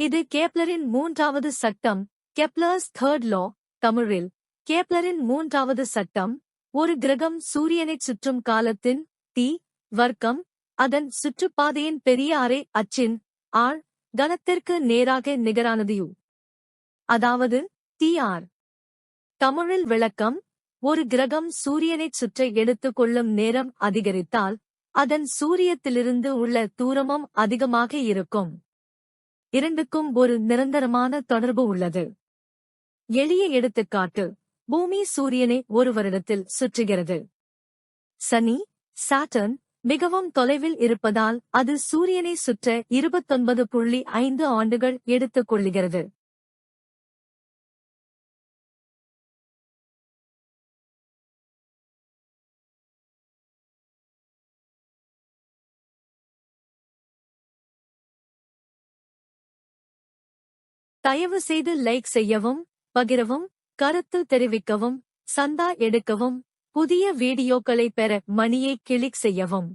இது கேப்லரின் மூன்றாவது சட்டம் கெப்லர்ஸ் தேர்ட் லா தமிழில். கேப்லரின் மூன்றாவது சட்டம் ஒரு கிரகம் சூரியனைச் சுற்றும் காலத்தின் தீ வர்க்கம் அதன் சுற்றுப்பாதையின் பெரிய அரை அச்சின் ஆள் கனத்திற்கு நேராக நிகரானதியு அதாவது டிஆர் தமிழில் விளக்கம் ஒரு கிரகம் சூரியனைச் சுற்ற எடுத்துக் கொள்ளும் நேரம் அதிகரித்தால் அதன் சூரியத்திலிருந்து உள்ள தூரமும் அதிகமாக இருக்கும். இரண்டுக்கும் ஒரு நிரந்தரமான தொடர்பு உள்ளது. எளிய எடுத்துக்காட்டு பூமி சூரியனை ஒரு வருடத்தில் சுற்றுகிறது. சனி சாட்டர்ன் மிகவும் தொலைவில் இருப்பதால் அது சூரியனை சுற்ற இருபத்தொன்பது புள்ளி ஐந்து ஆண்டுகள் எடுத்துக் கொள்ளுகிறது தயவு செய்து லைக் செய்யவும் பகிரவும் கருத்து தெரிவிக்கவும் சந்தா எடுக்கவும் புதிய வீடியோக்களை பெற மணியை கிளிக் செய்யவும்.